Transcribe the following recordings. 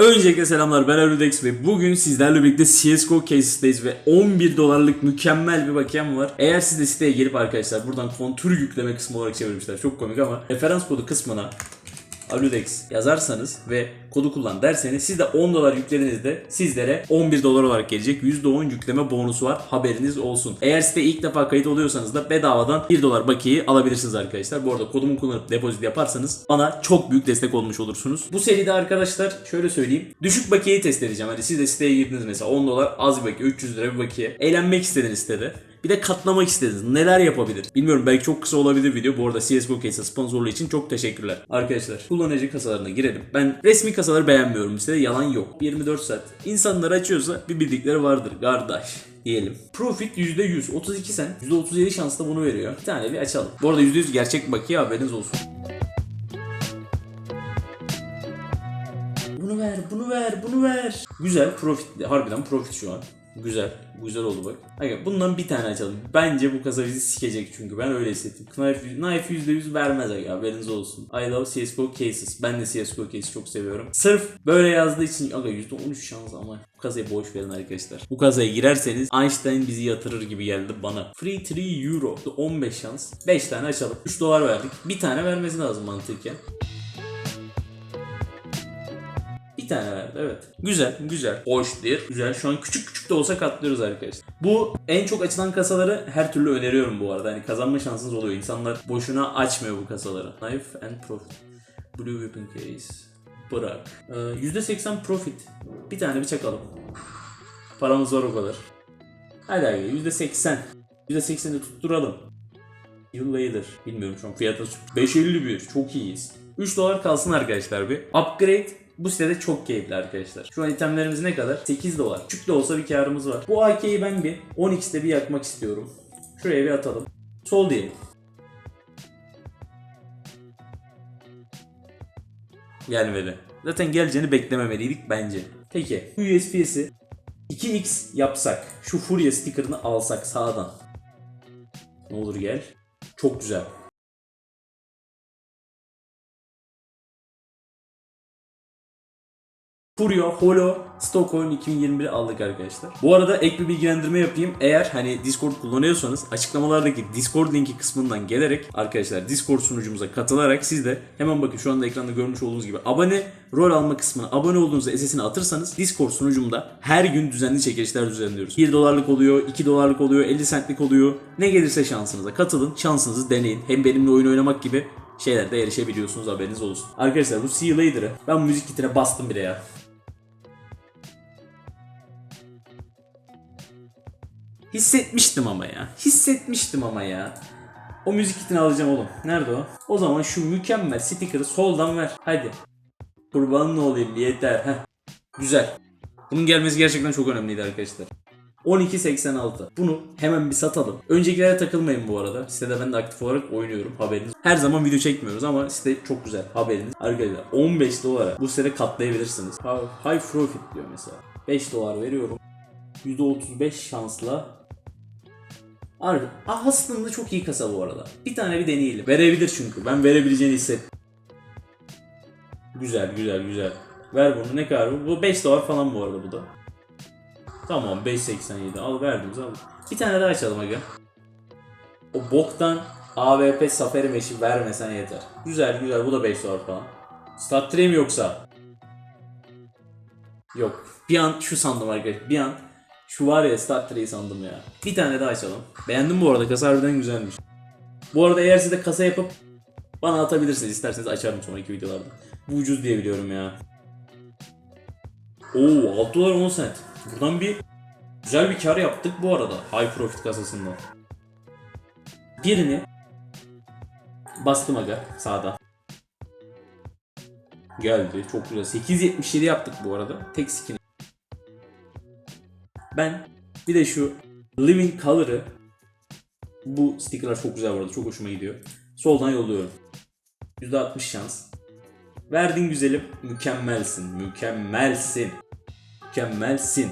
Öncelikle selamlar ben Arudex ve bugün sizlerle birlikte CSGO Cases'teyiz ve 11 dolarlık mükemmel bir bakiyem var. Eğer siz de siteye gelip arkadaşlar buradan kontür yükleme kısmı olarak çevirmişler çok komik ama referans kodu kısmına Aludex yazarsanız ve kodu kullan derseniz siz de 10 dolar yüklediğinizde sizlere 11 dolar olarak gelecek. %10 yükleme bonusu var. Haberiniz olsun. Eğer site ilk defa kayıt oluyorsanız da bedavadan 1 dolar bakiyeyi alabilirsiniz arkadaşlar. Bu arada kodumu kullanıp depozit yaparsanız bana çok büyük destek olmuş olursunuz. Bu seride arkadaşlar şöyle söyleyeyim. Düşük bakiyeyi test edeceğim. Hani siz de siteye girdiniz mesela 10 dolar az bir bakiye 300 lira bir bakiye. Eğlenmek istediniz sitede. Bir de katlamak istediniz. Neler yapabilir? Bilmiyorum belki çok kısa olabilir video. Bu arada CSGO Case'e sponsorluğu için çok teşekkürler. Arkadaşlar kullanıcı kasalarına girelim. Ben resmi kasaları beğenmiyorum size. Yalan yok. 24 saat. İnsanlar açıyorsa bir bildikleri vardır. Kardeş diyelim. Profit %100. 32 sen. %37 şansla bunu veriyor. Bir tane bir açalım. Bu arada %100 gerçek bakiye haberiniz olsun. Bunu ver, bunu ver, bunu ver. Güzel, profit, harbiden profit şu an. Güzel, güzel oldu bak. Hayır, bundan bir tane açalım. Bence bu kasa bizi sikecek çünkü ben öyle hissettim. Knife, Knife %100 vermez aga haberiniz olsun. I love CSGO cases. Ben de CSGO cases çok seviyorum. Sırf böyle yazdığı için aga %13 şans ama bu kasayı boş verin arkadaşlar. Bu kasaya girerseniz Einstein bizi yatırır gibi geldi bana. Free 3 euro. 15 şans. 5 tane açalım. 3 dolar verdik. Bir tane vermesi lazım mantıken. Tane verdi evet. Güzel güzel. Hoş bir. Güzel. Şu an küçük küçük de olsa katlıyoruz arkadaşlar. Bu en çok açılan kasaları her türlü öneriyorum bu arada. Hani kazanma şansınız oluyor. İnsanlar boşuna açmıyor bu kasaları. Knife and Profit. Blue Weapon Case. Bırak. Ee, %80 profit. Bir tane bir çakalım. Paramız var o kadar. Hadi abi %80. %80'i tutturalım. Yıl later. Bilmiyorum şu an fiyatı 5.51. Çok iyiyiz. 3 dolar kalsın arkadaşlar bir. Upgrade bu sitede çok keyifli arkadaşlar. Şu an itemlerimiz ne kadar? 8 dolar. Küçük de olsa bir karımız var. Bu AK'yi ben bir 10x'te bir yakmak istiyorum. Şuraya bir atalım. Sol diyelim. Gelmedi. Zaten geleceğini beklememeliydik bence. Peki bu USP'si 2x yapsak. Şu Furia sticker'ını alsak sağdan. Ne olur gel. Çok güzel. Furia Holo Stockholm 2021 aldık arkadaşlar. Bu arada ek bir bilgilendirme yapayım. Eğer hani Discord kullanıyorsanız açıklamalardaki Discord linki kısmından gelerek arkadaşlar Discord sunucumuza katılarak siz de hemen bakın şu anda ekranda görmüş olduğunuz gibi abone rol alma kısmına abone olduğunuzda SS'ini atırsanız Discord sunucumda her gün düzenli çekilişler düzenliyoruz. 1 dolarlık oluyor, 2 dolarlık oluyor, 50 centlik oluyor. Ne gelirse şansınıza katılın, şansınızı deneyin. Hem benimle oyun oynamak gibi şeylerde erişebiliyorsunuz haberiniz olsun. Arkadaşlar bu See You Later'ı ben müzik kitine bastım bile ya. Hissetmiştim ama ya. Hissetmiştim ama ya. O müzik kitini alacağım oğlum. Nerede o? O zaman şu mükemmel sticker'ı soldan ver. Hadi. Kurbanın olayım yeter. Heh. Güzel. Bunun gelmesi gerçekten çok önemliydi arkadaşlar. 12.86. Bunu hemen bir satalım. Öncekilere takılmayın bu arada. Sitede ben de aktif olarak oynuyorum haberiniz. Her zaman video çekmiyoruz ama site çok güzel haberiniz. Arkadaşlar 15 dolara bu sitede katlayabilirsiniz. High profit diyor mesela. 5 dolar veriyorum. %35 şansla Harbi. Aslında çok iyi kasa bu arada. Bir tane bir deneyelim. Verebilir çünkü. Ben verebileceğini hissettim. Güzel güzel güzel. Ver bunu ne kadar bu? Bu 5 dolar falan bu arada bu da. Tamam 5.87 al verdim al. Bir tane daha açalım aga. O boktan AWP Safari Mesh'i vermesen yeter. Güzel güzel bu da 5 dolar falan. Stat yoksa? Yok. Bir an şu sandım arkadaşlar. Bir an şu var ya Stat Tree'yi sandım ya. Bir tane daha açalım. Beğendim bu arada. Kasa harbiden güzelmiş. Bu arada eğer siz de kasa yapıp bana atabilirsiniz. isterseniz açarım sonraki videolarda. Bu ucuz diye biliyorum ya. Oo 6 dolar 10 cent. Buradan bir güzel bir kar yaptık bu arada. High profit kasasından. Birini bastım aga sağda. Geldi. Çok güzel. 8.77 yaptık bu arada. Tek skin. Ben bir de şu Living Color'ı bu stickerlar çok güzel bu arada. Çok hoşuma gidiyor. Soldan yolluyorum. %60 şans. Verdin güzelim. Mükemmelsin. Mükemmelsin. Mükemmelsin.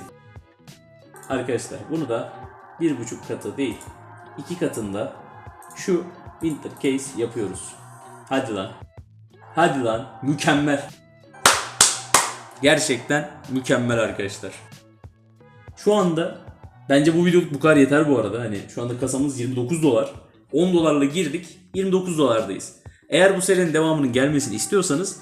Arkadaşlar bunu da bir buçuk katı değil iki katında şu winter case yapıyoruz. Hadi lan. Hadi lan. Mükemmel. Gerçekten mükemmel arkadaşlar. Şu anda bence bu video bu kadar yeter bu arada. Hani şu anda kasamız 29 dolar. 10 dolarla girdik. 29 dolardayız. Eğer bu serinin devamının gelmesini istiyorsanız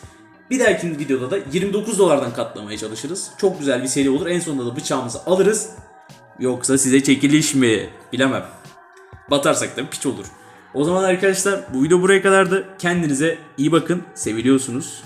bir dahaki videoda da 29 dolardan katlamaya çalışırız. Çok güzel bir seri olur. En sonunda da bıçağımızı alırız. Yoksa size çekiliş mi? Bilemem. Batarsak da piç olur. O zaman arkadaşlar bu video buraya kadardı. Kendinize iyi bakın. Seviliyorsunuz.